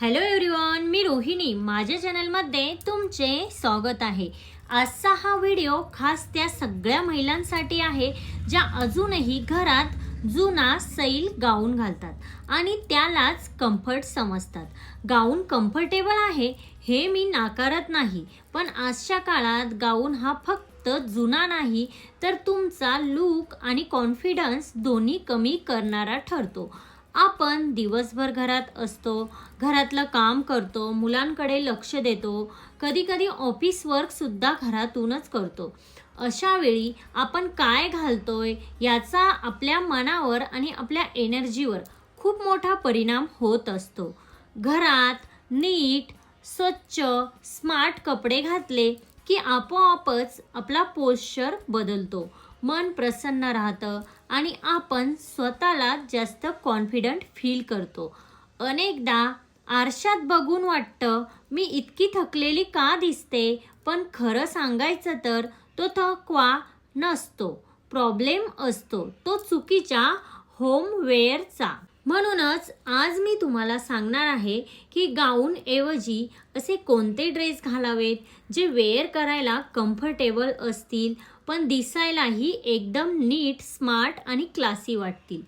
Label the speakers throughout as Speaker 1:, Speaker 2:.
Speaker 1: Hello everyone मी रोहिणी. माझ्या चॅनलमध्ये तुमचे स्वागत आहे. आजचा हा व्हिडिओ खास त्या सगळ्या महिलांसाठी आहे ज्या अजूनही घरात जुना सैल गाऊन घालतात आणि त्यालाच कम्फर्ट समजतात. गाऊन कम्फर्टेबल आहे हे मी नाकारत नाही. पण आजच्या काळात गाऊन हा फक्त जुना नाही तर तुमचा लूक आणि कॉन्फिडन्स दोन्ही कमी करणारा ठरतो. आपण दिवसभर घरात असतो घरातलं काम करतो मुलांकडे लक्ष देतो कधीकधी ऑफिस वर्कसुद्धा घरातूनच करतो. अशा वेळी आपण काय घालतोय याचा आपल्या मनावर आणि आपल्या एनर्जीवर खूप मोठा परिणाम होत असतो. घरात नीट स्वच्छ स्मार्ट कपडे घातले की आपोआपच आपला पोश्चर बदलतो. मन प्रसन्न राहतं आणि आपण स्वतःला जास्त कॉन्फिडंट फील करतो. अनेकदा आरशात बघून वाटतं मी इतकी थकलेली का दिसते? पण खरं सांगायचं तर तो थकवा नसतो. प्रॉब्लेम असतो. तो चुकीच्या होमवेअरचा म्हणूनच आज मी तुम्हाला सांगणार आहे की गाऊन ऐवजी असे कोणते ड्रेस घालावेत जे वेअर करायला कम्फर्टेबल असतील पण दिसायलाही एकदम नीट स्मार्ट आणि क्लासी वाटतील.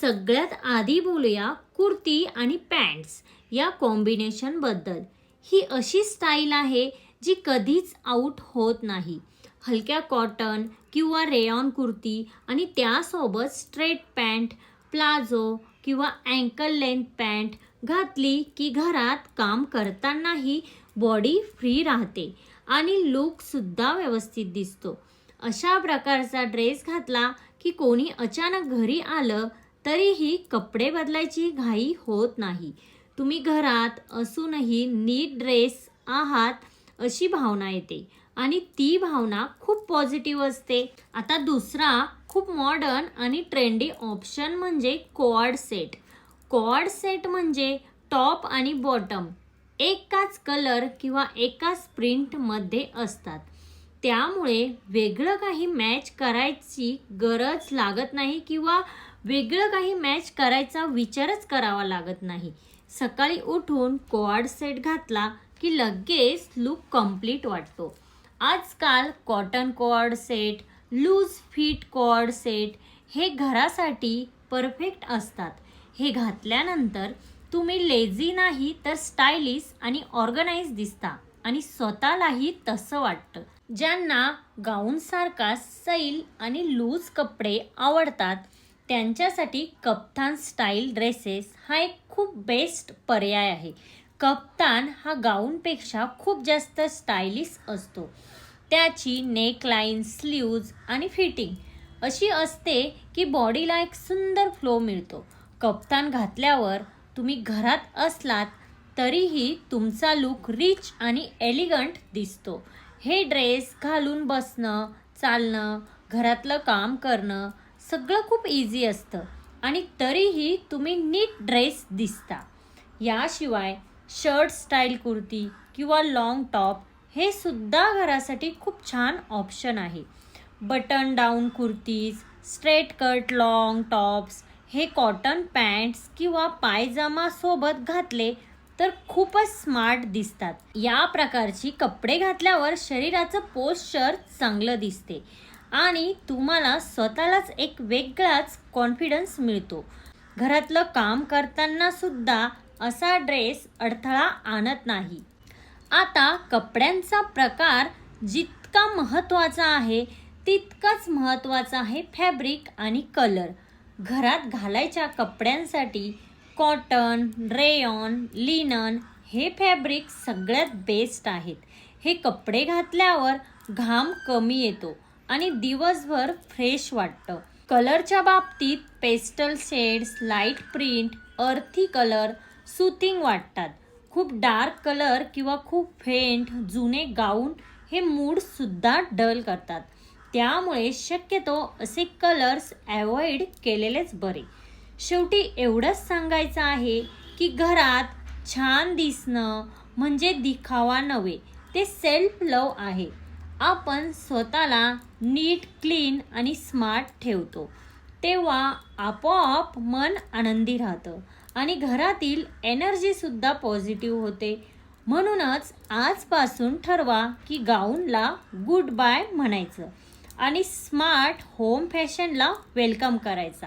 Speaker 1: सगळ्यात आधी बोलूया कुर्ती आणि पॅन्ट्स या कॉम्बिनेशनबद्दल ही अशी स्टाईल आहे जी कधीच आऊट होत नाही. हलक्या कॉटन किंवा रेयॉन कुर्ती आणि त्यासोबत स्ट्रेट पॅन्ट प्लाझो किंवा अँकल लेंथ पॅन्ट घातली की घरात काम करतानाही बॉडी फ्री राहते आणि लुकसुद्धा व्यवस्थित दिसतो. अशा प्रकारचा ड्रेस घातला की कोणी अचानक घरी आलं तरीही कपडे बदलायची घाई होत नाही. तुम्ही घरात असूनही नीट ड्रेस आहात अशी भावना येते आणि ती भावना खूप पॉझिटिव्ह असते. आता दुसरा खूप मॉडर्न आणि ट्रेंडी ऑप्शन म्हणजे कॉड सेट कॉड सेट म्हणजे टॉप आणि बॉटम एकाच कलर किंवा एकाच प्रिंटमध्ये असतात. त्यामुळे वेगळं काही मॅच करायची गरज लागत नाही किंवा वेगळं काही मॅच करायचा विचारच करावा लागत नाही. सकाळी उठून कोआर्ड सेट घातला की लगेच लूक कंप्लीट वाटतो. आजकाल cotton coord set loose fit coord set हे घरासाठी परफेक्ट असतात. हे घातल्यानंतर तुम्ही लेझी नाही तर स्टायलिश आणि ऑर्गनाईज दिसता आणि स्वतःलाही तसं वाटतं. ज्यांना गाऊनसारखा सैल आणि लूज कपडे आवडतात त्यांच्यासाठी कप्तान स्टाईल ड्रेसेस हा एक खूप बेस्ट पर्याय आहे. कप्तान हा गाऊनपेक्षा खूप जास्त स्टायलिश असतो. त्याची नेकलाईन स्लीव्ज आणि फिटिंग अशी असते की बॉडीला एक सुंदर फ्लो मिळतो. कप्तान घातल्यावर तुम्ही घरात असलात तरीही तुमचा लुक रिच आणि एलिगंट दिसतो. हे ड्रेस घालून बसणं चालणं घरातलं काम करणं सगळं खूप इझी असतं. आणि तरीही तुम्ही नीट ड्रेस दिसता. याशिवाय शर्ट स्टाईल कुर्ती किंवा लाँग टॉप हे सुद्धा घरासाठी खूप छान ऑप्शन आहे. Button down kurtis straight cut long tops हे कॉटन पॅन्ट्स किंवा पायजामासोबत घातले तर खूपच स्मार्ट दिसतात. या प्रकारची कपडे घातल्यावर शरीराचं पोश्चर चांगलं दिसते. आणि तुम्हाला स्वतःलाच एक वेगळाच कॉन्फिडन्स मिळतो. घरातलं काम करताना सुद्धा असा ड्रेस अडथळा आणत नाही. आता कपड्यांचा प्रकार जितका महत्त्वाचा आहे तितकाच महत्त्वाचा आहे फॅब्रिक आणि कलर घरात घालायच्या कपड्यांसाठी कॉटन रेयॉन लिनन हे फॅब्रिक सगळ्यात बेस्ट आहेत. हे कपडे घातल्यावर घाम कमी येतो आणि दिवसभर फ्रेश वाटतं. कलरच्या बाबतीत pastel shades light print earthy colour soothing वाटतात. खूप डार्क कलर किंवा खूप फेंट जुने गाऊन हे मूडसुद्धा डल करतात. त्यामुळे शक्यतो असे कलर्स अवॉइड केलेलेच बरे. शेवटी एवढंच सांगायचं आहे की घरात छान दिसणं म्हणजे दिखावा नव्हे ते सेल्फ लव आहे. आपण स्वतःला नीट क्लीन आणि स्मार्ट ठेवतो. तेव्हा आपोआप मन आनंदी राहतं आणि घरातील एनर्जीसुद्धा पॉझिटिव्ह होते. म्हणूनच आजपासून ठरवा की गाऊनला गुड बाय म्हणायचं आणि स्मार्ट होम फॅशनला वेलकम करायचा.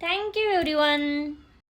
Speaker 1: Thank you everyone